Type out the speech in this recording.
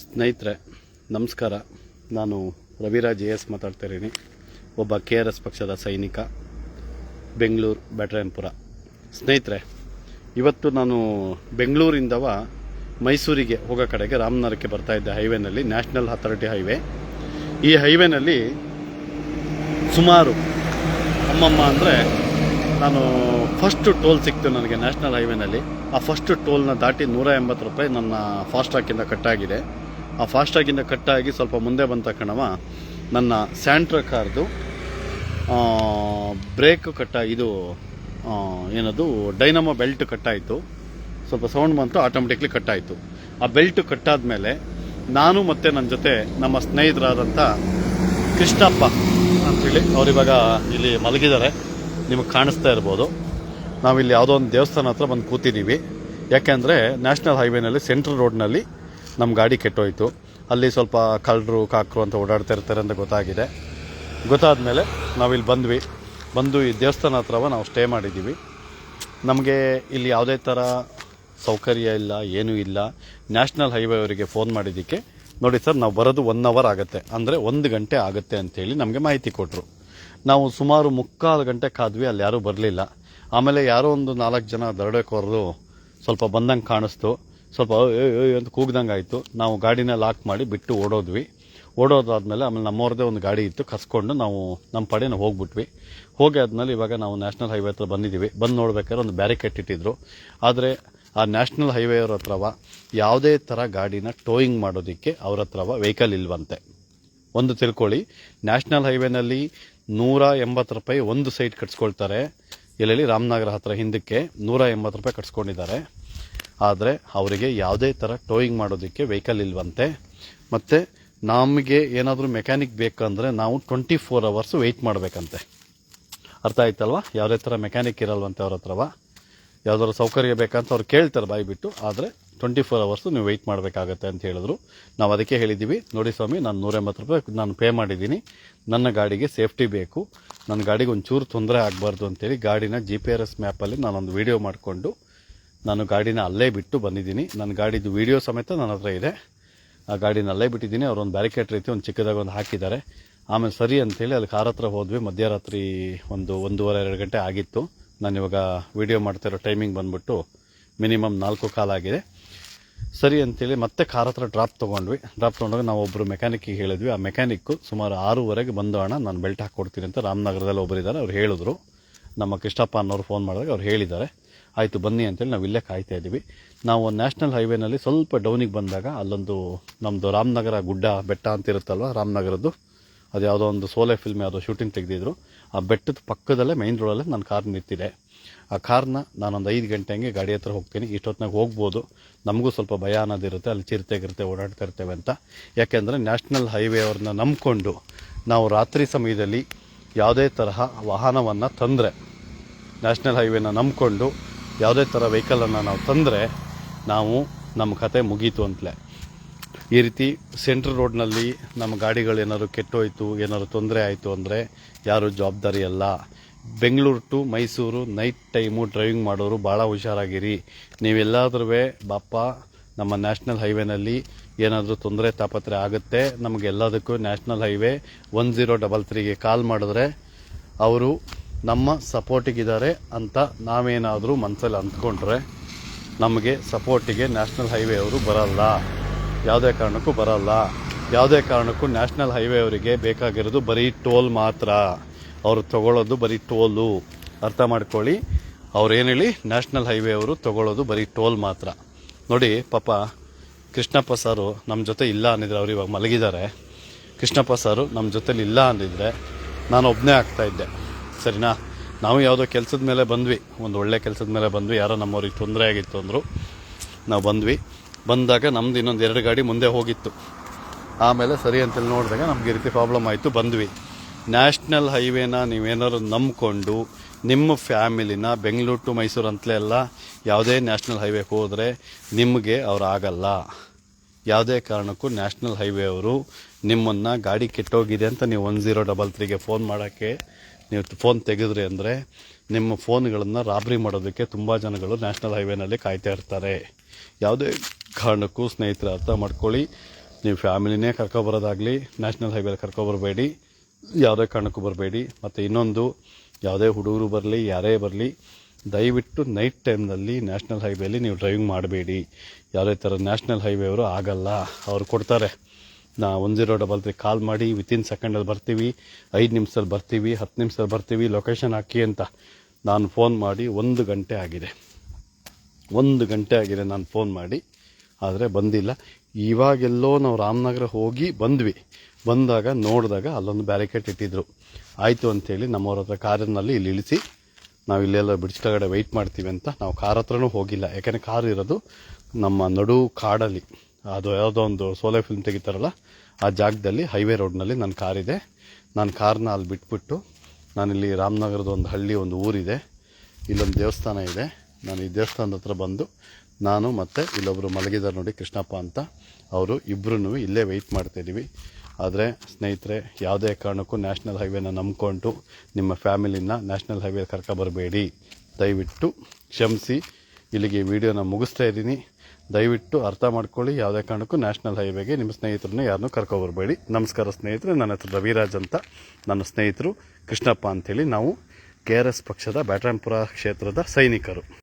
ಸ್ನೇಹಿತರೆ, ನಮಸ್ಕಾರ. ನಾನು ರವಿರಾಜ್ ಎ ಎಸ್ ಮಾತಾಡ್ತಾ ಇದ್ದೀನಿ. ಒಬ್ಬ ಕೆ ಆರ್ ಎಸ್ ಪಕ್ಷದ ಸೈನಿಕ, ಬೆಂಗಳೂರು ಬ್ಯಾಟರಾಯನ್ಪುರ ಸ್ನೇಹಿತರೆ, ಇವತ್ತು ನಾನು ಬೆಂಗಳೂರಿಂದವ ಮೈಸೂರಿಗೆ ಹೋಗೋ ಕಡೆಗೆ ರಾಮನಗರಕ್ಕೆ ಬರ್ತಾ ಇದ್ದೆ ಹೈವೇನಲ್ಲಿ, ನ್ಯಾಷನಲ್ ಅಥಾರಿಟಿ ಹೈವೇ. ಈ ಹೈವೇನಲ್ಲಿ ಸುಮಾರು ಅಮ್ಮಮ್ಮ ಅಂದರೆ ನಾನು ಫಸ್ಟ್ ಟೋಲ್ ಸಿಕ್ತು ನನಗೆ ನ್ಯಾಷನಲ್ ಹೈವೇನಲ್ಲಿ. ಆ ಫಸ್ಟ್ ಟೋಲ್ನ ದಾಟಿ ನೂರ ಎಂಬತ್ತು ರೂಪಾಯಿ ನನ್ನ ಫಾಸ್ಟ್ರಾಗಿಂದ ಕಟ್ಟಾಗಿದೆ. ಆ ಫಾಸ್ಟಾಗಿಂದ ಕಟ್ಟಾಗಿ ಸ್ವಲ್ಪ ಮುಂದೆ ಬಂದ ತಕ್ಷಣವ ನನ್ನ ಸ್ಯಾಂಟ್ರ ಕಾರ್ದು ಬ್ರೇಕ್ ಕಟ್ಟ ಇದು ಏನದು, ಡೈನಮೋ ಬೆಲ್ಟ್ ಕಟ್ಟಾಯಿತು ಸ್ವಲ್ಪ ಸೌಂಡ್ ಬಂತು ಆಟೋಮೆಟಿಕ್ಲಿ ಕಟ್ಟಾಯಿತು ಆ ಬೆಲ್ಟ್ ಕಟ್ಟಾದ ಮೇಲೆ ನಾನು ಮತ್ತು ನನ್ನ ಜೊತೆ ನಮ್ಮ ಸ್ನೇಹಿತರಾದಂಥ ಕೃಷ್ಣಪ್ಪ ಅಂಥೇಳಿ ಅವರಿವಾಗ ಇಲ್ಲಿ ಮಲಗಿದ್ದಾರೆ. ನಿಮಗೆ ಕಾಣಿಸ್ತಾ ಇರ್ಬೋದು. ನಾವಿಲ್ಲಿ ಯಾವುದೋ ಒಂದು ದೇವಸ್ಥಾನ ಹತ್ರ ಬಂದು ಕೂತಿದ್ದೀವಿ ಯಾಕೆಂದರೆ ನ್ಯಾಷನಲ್ ಹೈವೇನಲ್ಲಿ ಸೆಂಟ್ರಲ್ ರೋಡ್ನಲ್ಲಿ ನಮ್ಮ ಗಾಡಿ ಕೆಟ್ಟೋಯ್ತು. ಅಲ್ಲಿ ಸ್ವಲ್ಪ ಕಳ್ಳರು, ಕಾಕರು ಅಂತ ಓಡಾಡ್ತಾ ಇರ್ತಾರೆ ಅಂತ ಗೊತ್ತಾಗಿದೆ. ಗೊತ್ತಾದ ಗೊತ್ತಾದಮೇಲೆ ನಾವಿಲ್ಲಿ ಬಂದ್ವಿ. ಬಂದು ಈ ದೇವಸ್ಥಾನ ಹತ್ರವ ನಾವು ಸ್ಟೇ ಮಾಡಿದ್ದೀವಿ. ನಮಗೆ ಇಲ್ಲಿ ಯಾವುದೇ ಥರ ಸೌಕರ್ಯ ಇಲ್ಲ, ಏನೂ ಇಲ್ಲ. ನ್ಯಾಷನಲ್ ಹೈವೇ ಅವರಿಗೆ ಫೋನ್ ಮಾಡಿದ್ದಕ್ಕೆ, ನೋಡಿ ಸರ್, ನಾವು ಬರೋದು ಒನ್ ಅವರ್ ಆಗುತ್ತೆ. ಅಂದರೆ ಒಂದು ಗಂಟೆ ಆಗುತ್ತೆ ಅಂತೇಳಿ ನಮಗೆ ಮಾಹಿತಿ ಕೊಟ್ಟರು ನಾವು ಸುಮಾರು ಮುಕ್ಕಾಲು ಗಂಟೆ ಕಾದ್ವಿ, ಅಲ್ಲಿ ಯಾರೂ ಬರಲಿಲ್ಲ. ಆಮೇಲೆ ಯಾರೋ ಒಂದು ನಾಲ್ಕು ಜನ ದರೋಡೆಕೋರರು ಸ್ವಲ್ಪ ಬಂದಂಗೆ ಕಾಣಿಸ್ತು. ಸ್ವಲ್ಪ ಅಂತ ಕೂಗ್ದಂಗೆ ಆಯಿತು ನಾವು ಗಾಡಿನ ಲಾಕ್ ಮಾಡಿ ಬಿಟ್ಟು ಓಡೋದ್ವಿ. ಓಡೋದಾದ್ಮೇಲೆ ಆಮೇಲೆ ನಮ್ಮವ್ರದ್ದೇ ಒಂದು ಗಾಡಿ ಇತ್ತು, ಕಸ್ಕೊಂಡು ನಾವು ನಮ್ಮ ಪಡೆನ ಹೋಗ್ಬಿಟ್ವಿ. ಹೋಗಿ ಆದಮೇಲೆ ಇವಾಗ ನಾವು ನ್ಯಾಷನಲ್ ಹೈವೇ ಹತ್ರ ಬಂದಿದ್ದೀವಿ. ಬಂದು ನೋಡ್ಬೇಕಾದ್ರೆ ಒಂದು ಬ್ಯಾರಿಕೇಡ್ ಇಟ್ಟಿದ್ರು. ಆದರೆ ಆ ನ್ಯಾಷನಲ್ ಹೈವೇ ಅವ್ರ ಹತ್ರವ ಯಾವುದೇ ಥರ ಗಾಡಿನ ಟೋಯಿಂಗ್ ಮಾಡೋದಕ್ಕೆ ಅವ್ರ ಹತ್ರವ ವೆಹಿಕಲ್ ಇಲ್ವಂತೆ. ಒಂದು ತಿಳ್ಕೊಳ್ಳಿ, ನ್ಯಾಷನಲ್ ಹೈವೇನಲ್ಲಿ ನೂರ ಎಂಬತ್ತು ರೂಪಾಯಿ ಒಂದು ಸೈಟ್ ಕಟ್ಸ್ಕೊಳ್ತಾರೆ. ಎಲ್ಲೆಲ್ಲಿ ರಾಮನಗರ ಹತ್ರ ಹಿಂದಕ್ಕೆ ನೂರ ಎಂಬತ್ತು ರೂಪಾಯಿ ಕಟ್ಸ್ಕೊಂಡಿದ್ದಾರೆ. ಆದರೆ ಅವರಿಗೆ ಯಾವುದೇ ಥರ ಟೋಯಿಂಗ್ ಮಾಡೋದಕ್ಕೆ ವೆಹಿಕಲ್ ಇಲ್ವಂತೆ. ಮತ್ತು ನಮಗೆ ಏನಾದರೂ ಮೆಕ್ಯಾನಿಕ್ ಬೇಕಂದರೆ ನಾವು ಟ್ವೆಂಟಿ ಫೋರ್ ಅವರ್ಸ್ ವೆಯ್ಟ್ ಮಾಡಬೇಕಂತೆ. ಅರ್ಥ ಆಯ್ತಲ್ವ? ಯಾವುದೇ ಥರ ಮೆಕ್ಯಾನಿಕ್ ಇರಲ್ವಂತೆ ಅವ್ರ ಹತ್ರವ. ಯಾವ್ದಾದ್ರು ಸೌಕರ್ಯ ಬೇಕಂತ ಅವ್ರು ಕೇಳ್ತಾರೆ ಬಾಯಿ ಬಿಟ್ಟು ಆದರೆ ಟ್ವೆಂಟಿ ಫೋರ್ ಅವರ್ಸು ನೀವು ವೆಯ್ಟ್ ಮಾಡಬೇಕಾಗತ್ತೆ ಅಂತ ಹೇಳಿದ್ರು. ನಾವು ಅದಕ್ಕೆ ಹೇಳಿದ್ದೀವಿ ನೋಡಿ ಸ್ವಾಮಿ, ನಾನು ನೂರ ಎಂಬತ್ತು ರೂಪಾಯಿ ನಾನು ಪೇ ಮಾಡಿದ್ದೀನಿ. ನನ್ನ ಗಾಡಿಗೆ ಸೇಫ್ಟಿ ಬೇಕು. ನನ್ನ ಗಾಡಿಗೆ ಒಂಚೂರು ತೊಂದರೆ ಆಗಬಾರ್ದು ಅಂತೇಳಿ ಗಾಡಿನ ಜಿ ಪಿ ಆರ್ ಎಸ್ ಮ್ಯಾಪಲ್ಲಿ ನಾನೊಂದು ವೀಡಿಯೋ ಮಾಡಿಕೊಂಡು ನಾನು ಗಾಡಿನ ಅಲ್ಲೇ ಬಿಟ್ಟು ಬಂದಿದ್ದೀನಿ. ನನ್ನ ಗಾಡಿದು ವಿಡಿಯೋ ಸಮೇತ ನನ್ನ ಹತ್ರ ಇದೆ. ಆ ಗಾಡಿನ ಅಲ್ಲೇ ಬಿಟ್ಟಿದ್ದೀನಿ. ಅವರೊಂದು ಬ್ಯಾರಿಕೇಡ್ ರೀತಿ ಒಂದು ಚಿಕ್ಕದಾಗಿ ಒಂದು ಹಾಕಿದ್ದಾರೆ. ಆಮೇಲೆ ಸರಿ ಅಂತೇಳಿ ಅಲ್ಲಿ ಕಾರ್ ಹತ್ರ ಹೋದ್ವಿ. ಮಧ್ಯರಾತ್ರಿ ಒಂದು ಒಂದೂವರೆ, ಎರಡು ಗಂಟೆ ಆಗಿತ್ತು. ನಾನು ಇವಾಗ ವಿಡಿಯೋ ಮಾಡ್ತಾ ಟೈಮಿಂಗ್ ಬಂದ್ಬಿಟ್ಟು ಮಿನಿಮಮ್ ನಾಲ್ಕು ಕಾಲಾಗಿದೆ ಸರಿ ಅಂತೇಳಿ ಮತ್ತೆ ಕಾರ್ ಹತ್ರ ಡ್ರಾಪ್ ತೊಗೊಂಡ್ವಿ. ಡ್ರಾಪ್ ತೊಗೊಂಡಾಗ ನಾವು ಒಬ್ಬರು ಮೆಕ್ಯಾನಿಕ್ಕಿಗೆ ಹೇಳಿದ್ವಿ. ಆ ಮೆಕ್ಯಾನಿಕ್ಕು ಸುಮಾರು ಆರೂವರೆಗೆ ಬಂದು ಅಣ್ಣ, ನಾನು ಬೆಲ್ಟ್ ಹಾಕ್ಕೊಡ್ತೀನಿ ಅಂತ ರಾಮನಗರದಲ್ಲಿ ಒಬ್ಬರಿದ್ದಾರೆ ಅವ್ರು ಹೇಳಿದ್ರು. ನಮ್ಮ ಕೃಷ್ಣಪ್ಪ ಅನ್ನೋರು ಫೋನ್ ಮಾಡಿದಾಗ ಅವ್ರು ಹೇಳಿದ್ದಾರೆ. ಆಯಿತು ಬನ್ನಿ ಅಂತೇಳಿ ನಾವು ಇಲ್ಲೇ ಕಾಯ್ತಾ ಇದ್ದೀವಿ. ನಾವು ನ್ಯಾಷನಲ್ ಹೈವೇನಲ್ಲಿ ಸ್ವಲ್ಪ ಡೌನಿಗೆ ಬಂದಾಗ ಅಲ್ಲೊಂದು ನಮ್ಮದು ರಾಮನಗರ ಗುಡ್ಡ ಬೆಟ್ಟ ಅಂತ ಇರುತ್ತಲ್ವ, ರಾಮನಗರದ್ದು? ಅದು ಯಾವುದೋ ಒಂದು ಸೋಲೆ ಫಿಲ್ಮ್ ಯಾವುದೋ ಶೂಟಿಂಗ್ ತೆಗೆದಿದ್ರು. ಆ ಬೆಟ್ಟದ ಪಕ್ಕದಲ್ಲೇ ಮೈನ್ ರೋಡಲ್ಲೇ ನನ್ನ ಕಾರ್ ನಿಂತಿದೆ ಆ ಕಾರ್ನ ನಾನೊಂದು ಐದು ಗಂಟೆ ಹಂಗೆ ಗಾಡಿ ಹತ್ರ ಹೋಗ್ತೀನಿ. ಇಷ್ಟೊತ್ತಿನಾಗ ಹೋಗ್ಬೋದು. ನಮಗೂ ಸ್ವಲ್ಪ ಭಯ ಅನ್ನೋದಿರುತ್ತೆ, ಅಲ್ಲಿ ಚಿರತೆ ಗಿರತೆ ಓಡಾಡ್ತಾ ಇರ್ತೇವೆ ಅಂತ. ಯಾಕೆಂದರೆ ನ್ಯಾಷನಲ್ ಹೈವೇ ಅವ್ರನ್ನ ನಂಬಿಕೊಂಡು ನಾವು ರಾತ್ರಿ ಸಮಯದಲ್ಲಿ ಯಾವುದೇ ತರಹ ವಾಹನವನ್ನು ತಂದರೆ, ನ್ಯಾಷನಲ್ ಹೈವೇನ ನಂಬಿಕೊಂಡು ಯಾವುದೇ ಥರ ವೆಹಿಕಲನ್ನು ನಾವು ತಂದರೆ ನಾವು ನಮ್ಮ ಕತೆ ಮುಗೀತು ಅಂತಲೇ. ಈ ರೀತಿ ಸೆಂಟ್ರಲ್ ರೋಡ್ನಲ್ಲಿ ನಮ್ಮ ಗಾಡಿಗಳು ಏನಾದ್ರು ಕೆಟ್ಟೋಯ್ತು, ಏನಾದ್ರು ತೊಂದರೆ ಆಯಿತು ಅಂದರೆ ಯಾರು ಜವಾಬ್ದಾರಿ ಅಲ್ಲ. Bengaluru to Mysuru night time driving ಮಾಡೋರು ಭಾಳ ಹುಷಾರಾಗಿರಿ. ನೀವೆಲ್ಲಾದ್ರೂ ಬಾಪ ನಮ್ಮ ನ್ಯಾಷನಲ್ ಹೈವೇನಲ್ಲಿ ಏನಾದರೂ ತೊಂದರೆ ತಾಪತ್ರೆ ಆಗುತ್ತೆ. ನಮಗೆಲ್ಲದಕ್ಕೂ national highway one zero double ತ್ರೀಗೆ call ಮಾಡಿದ್ರೆ ಅವರು ನಮ್ಮ ಸಪೋರ್ಟಿಗಿದ್ದಾರೆ ಅಂತ ನಾವೇನಾದರೂ ಮನಸ್ಸಲ್ಲಿ ಅಂದ್ಕೊಂಡ್ರೆ ನಮಗೆ ಸಪೋರ್ಟಿಗೆ ನ್ಯಾಷನಲ್ ಹೈವೇ ಅವರು ಬರಲ್ಲ. ಯಾವುದೇ ಕಾರಣಕ್ಕೂ ಬರಲ್ಲ. ಯಾವುದೇ ಕಾರಣಕ್ಕೂ ನ್ಯಾಷನಲ್ ಹೈವೇ ಅವರಿಗೆ ಬೇಕಾಗಿರೋದು ಬರೀ ಟೋಲ್ ಮಾತ್ರ. ಅವರು ತಗೊಳ್ಳೋದು ಬರೀ ಟೋಲು. ಅರ್ಥ ಮಾಡ್ಕೊಳ್ಳಿ. ಅವ್ರು ಏನು ಹೇಳಿ? ನ್ಯಾಷನಲ್ ಹೈವೇ ಅವರು ತಗೊಳ್ಳೋದು ಬರೀ ಟೋಲ್ ಮಾತ್ರ. ನೋಡಿ, ಪಾಪ ಕೃಷ್ಣಪ್ಪ ಸಾರು ನಮ್ಮ ಜೊತೆ ಇಲ್ಲ ಅಂದಿದ್ರೆ ಅವ್ರು ಇವಾಗ ಮಲಗಿದ್ದಾರೆ. ಕೃಷ್ಣಪ್ಪ ಸಾರು ನಮ್ಮ ಜೊತೇಲಿ ಇಲ್ಲ ಅಂದಿದ್ರೆ ನಾನು ಒಬ್ಬನೇ ಆಗ್ತಾ ಇದ್ದೆ. ಸರಿನಾ? ನಾವು ಯಾವುದೋ ಕೆಲಸದ ಮೇಲೆ ಬಂದ್ವಿ. ಒಂದು ಒಳ್ಳೆ ಕೆಲಸದ ಮೇಲೆ ಬಂದ್ವಿ. ಯಾರೋ ನಮ್ಮವ್ರಿಗೆ ತೊಂದರೆ ಆಗಿತ್ತು ಅಂದರು. ನಾವು ಬಂದ್ವಿ. ಬಂದಾಗ ನಮ್ದು ಇನ್ನೊಂದು ಎರಡು ಗಾಡಿ ಮುಂದೆ ಹೋಗಿತ್ತು. ಆಮೇಲೆ ಸರಿ ಅಂತೇಳಿ ನೋಡಿದಾಗ ನಮಗೆ ರೀತಿ ಪ್ರಾಬ್ಲಮ್ ಆಯಿತು. ಬಂದ್ವಿ. ನ್ಯಾಷನಲ್ ಹೈವೇನ ನೀವೇನಾದ್ರು ನಂಬಿಕೊಂಡು ನಿಮ್ಮ ಫ್ಯಾಮಿಲಿನ ಬೆಂಗಳೂರು ಟು ಮೈಸೂರು ಅಂತಲೇ ಅಲ್ಲ, ಯಾವುದೇ ನ್ಯಾಷನಲ್ ಹೈವೇಗೆ ಹೋದರೆ ನಿಮಗೆ ಅವ್ರು ಆಗಲ್ಲ. ಯಾವುದೇ ಕಾರಣಕ್ಕೂ ನ್ಯಾಷನಲ್ ಹೈವೇ ಅವರು ನಿಮ್ಮನ್ನು ಗಾಡಿ ಕೆಟ್ಟೋಗಿದೆ ಅಂತ ನೀವು ಒನ್ ಜೀರೋ ಡಬಲ್ ತ್ರೀಗೆ ಫೋನ್ ಮಾಡೋಕ್ಕೆ ನೀವು ಫೋನ್ ತೆಗೆದ್ರಿ ಅಂದರೆ ನಿಮ್ಮ ಫೋನ್ಗಳನ್ನು ರಾಬ್ರಿ ಮಾಡೋದಕ್ಕೆ ತುಂಬ ಜನಗಳು ನ್ಯಾಷನಲ್ ಹೈವೇನಲ್ಲಿ ಕಾಯ್ತಾ ಇರ್ತಾರೆ. ಯಾವುದೇ ಕಾರಣಕ್ಕೂ ಸ್ನೇಹಿತರ ಅರ್ಥ ಮಾಡ್ಕೊಳ್ಳಿ. ನೀವು ಫ್ಯಾಮಿಲಿನೇ ಕರ್ಕೊಬರೋದಾಗಲಿ ನ್ಯಾಷನಲ್ ಹೈವೇಲಿ ಕರ್ಕೊಬರಬೇಡಿ ಯಾವುದೇ ಕಾರಣಕ್ಕೂ ಬರಬೇಡಿ. ಮತ್ತು ಇನ್ನೊಂದು, ಯಾವುದೇ ಹುಡುಗರು ಬರಲಿ, ಯಾರೇ ಬರಲಿ, ದಯವಿಟ್ಟು ನೈಟ್ ಟೈಮ್ನಲ್ಲಿ ನ್ಯಾಷನಲ್ ಹೈವೇಲಿ ನೀವು ಡ್ರೈವಿಂಗ್ ಮಾಡಬೇಡಿ. ಯಾವುದೇ ಥರ ನ್ಯಾಷನಲ್ ಹೈವೇ ಅವರು ಆಗಲ್ಲ. ಅವ್ರು ಕೊಡ್ತಾರೆ. ನಾ one zero double three call ಮಾಡಿ ವಿತಿನ್ ಸೆಕೆಂಡಲ್ಲಿ ಬರ್ತೀವಿ, ಐದು ನಿಮಿಷದಲ್ಲಿ ಬರ್ತೀವಿ, ಹತ್ತು ನಿಮಿಷದಲ್ಲಿ ಬರ್ತೀವಿ ಲೊಕೇಶನ್ ಹಾಕಿ ಅಂತ ನಾನು ಫೋನ್ ಮಾಡಿ ಒಂದು ಗಂಟೆ ಆಗಿದೆ. ಒಂದು ಗಂಟೆ ಆಗಿದೆ ನಾನು ಫೋನ್ ಮಾಡಿ, ಆದರೆ ಬಂದಿಲ್ಲ. ಇವಾಗೆಲ್ಲೋ ನಾವು ರಾಮನಗರ ಹೋಗಿ ಬಂದ್ವಿ. ಬಂದಾಗ ನೋಡಿದಾಗ ಅಲ್ಲೊಂದು ಬ್ಯಾರಿಕೇಡ್ ಇಟ್ಟಿದ್ರು. ಆಯಿತು ಅಂಥೇಳಿ ನಮ್ಮವ್ರ ಹತ್ರ ಕಾರಿನಲ್ಲಿ ಇಲ್ಲಿ ಇಳಿಸಿ, ನಾವು ಇಲ್ಲೆಲ್ಲ ಬ್ರಿಡ್ಜ್ ಕೆಳಗಡೆ ವೆಯ್ಟ್ ಮಾಡ್ತೀವಿ ಅಂತ ನಾವು ಕಾರ್ ಹತ್ರನೂ ಹೋಗಿಲ್ಲ. ಯಾಕೆಂದರೆ ಕಾರ್ ಇರೋದು ನಮ್ಮ ನಡು ಕಾಡಲ್ಲಿ. ಅದು ಯಾವುದೋ ಒಂದು ಸೋಲೆ ಫಿಲ್ಮ್ ತೆಗಿತಾರಲ್ಲ, ಆ ಜಾಗದಲ್ಲಿ ಹೈವೇ ರೋಡ್ನಲ್ಲಿ ನನ್ನ ಕಾರಿದೆ ನಾನು ಕಾರ್ನ ಅಲ್ಲಿ ಬಿಟ್ಬಿಟ್ಟು ನಾನಿಲ್ಲಿ ರಾಮನಗರದ ಒಂದು ಹಳ್ಳಿ ಒಂದು ಊರಿದೆ. ಇಲ್ಲೊಂದು ದೇವಸ್ಥಾನ ಇದೆ. ನಾನು ಈ ದೇವಸ್ಥಾನದ ಹತ್ರ ಬಂದು ನಾನು ಮತ್ತು ಇಲ್ಲೊಬ್ಬರು ಮಲಗಿದ್ದಾರೆ ನೋಡಿ ಕೃಷ್ಣಪ್ಪ ಅಂತ, ಅವರು ಇಬ್ಬರೂ ಇಲ್ಲೇ ವೆಯ್ಟ್ ಮಾಡ್ತಾಯಿದ್ದೀವಿ ಆದರೆ ಸ್ನೇಹಿತರೆ, ಯಾವುದೇ ಕಾರಣಕ್ಕೂ ನ್ಯಾಷನಲ್ ಹೈವೇನ ನಂಬ್ಕೊಂಡು ನಿಮ್ಮ ಫ್ಯಾಮಿಲಿನ ನ್ಯಾಷನಲ್ ಹೈವೇ ಕರ್ಕೊಬರಬೇಡಿ. ದಯವಿಟ್ಟು ಕ್ಷಮಿಸಿ. ಇಲ್ಲಿಗೆ ವಿಡಿಯೋನ ಮುಗಿಸ್ತಾ ಇದ್ದೀನಿ. ದಯವಿಟ್ಟು ಅರ್ಥ ಮಾಡ್ಕೊಳ್ಳಿ. ಯಾವುದೇ ಕಾರಣಕ್ಕೂ ನ್ಯಾಷನಲ್ ಹೈವೇಗೆ ನಿಮ್ಮ ಸ್ನೇಹಿತರನ್ನ ಯಾರನ್ನೂ ಕರ್ಕೊಬರಬೇಡಿ ನಮಸ್ಕಾರ ಸ್ನೇಹಿತರೆ, ನನ್ನ ಹತ್ರ ರವಿರಾಜ್ ಅಂತ. ನನ್ನ ಸ್ನೇಹಿತರು ಕೃಷ್ಣಪ್ಪ ಅಂಥೇಳಿ ನಾವು ಕೆ ಆರ್ ಎಸ್ ಪಕ್ಷದ ಬ್ಯಾಟರಾಯನ್ಪುರ ಕ್ಷೇತ್ರದ ಸೈನಿಕರು.